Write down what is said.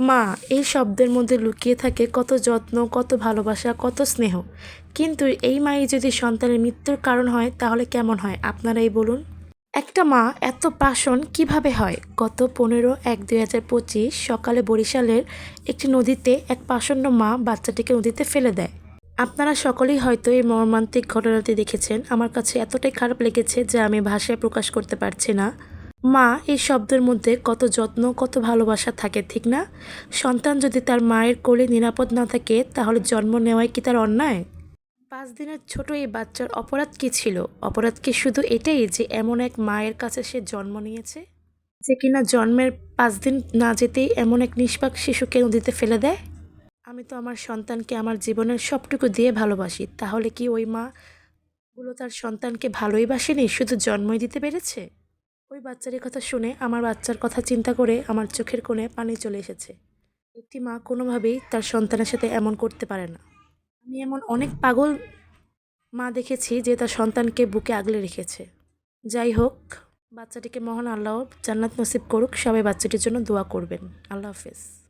মা, এই শব্দের মধ্যে লুকিয়ে থাকে কত যত্ন, কত ভালোবাসা, কত স্নেহ। কিন্তু এই মাই যদি সন্তানের মৃত্যুর কারণ হয়, তাহলে কেমন হয়? আপনারাই বলুন। একটা মা এত পাষণ কীভাবে হয়? গত পনেরো এক দুই হাজার পঁচিশ সকালে বরিশালের একটি নদীতে এক পাষণ্ড মা বাচ্চাটিকে নদীতে ফেলে দেয়। আপনারা সকলেই হয়তো এই মর্মান্তিক ঘটনাটি দেখেছেন। আমার কাছে এতটাই খারাপ লেগেছে যে আমি ভাষায় প্রকাশ করতে পারছি না। মা, এই শব্দের মধ্যে কত যত্ন, কত ভালোবাসা থাকে, ঠিক না? সন্তান যদি তার মায়ের কোলে নিরাপদ না থাকে, তাহলে জন্ম নেওয়াই কি তার অন্যায়? পাঁচ দিনের ছোট এই বাচ্চার অপরাধ কি ছিল? অপরাধ কি শুধু এটাই যে এমন এক মায়ের কাছে সে জন্ম নিয়েছে? যে কিনা জন্মের পাঁচ দিন না যেতেই এমন এক নিষ্পাক শিশুকে নদীতে ফেলে দেয়? আমি তো আমার সন্তানকে আমার জীবনের সবটুকু দিয়ে ভালোবাসি, তাহলে কি ওই মা গুলো তার সন্তানকে ভালোই বাসেনি, শুধু জন্মই দিতে পেরেছে? ওই বাচ্চার কথা শুনে আমার বাচ্চার কথা চিন্তা করে আমার চোখের কোণে পানি চলে এসেছে। একটি মা কোনোভাবেই তার সন্তানের সাথে এমন করতে পারে না। আমি এমন অনেক পাগল মা দেখেছি যে তার সন্তানকে বুকে আগলে রেখেছে। যাই হোক, বাচ্চাটিকে মহান আল্লাহ জান্নাত নসিব করুক, সবাই বাচ্চাটির জন্য দোয়া করবেন। আল্লাহ হাফেজ।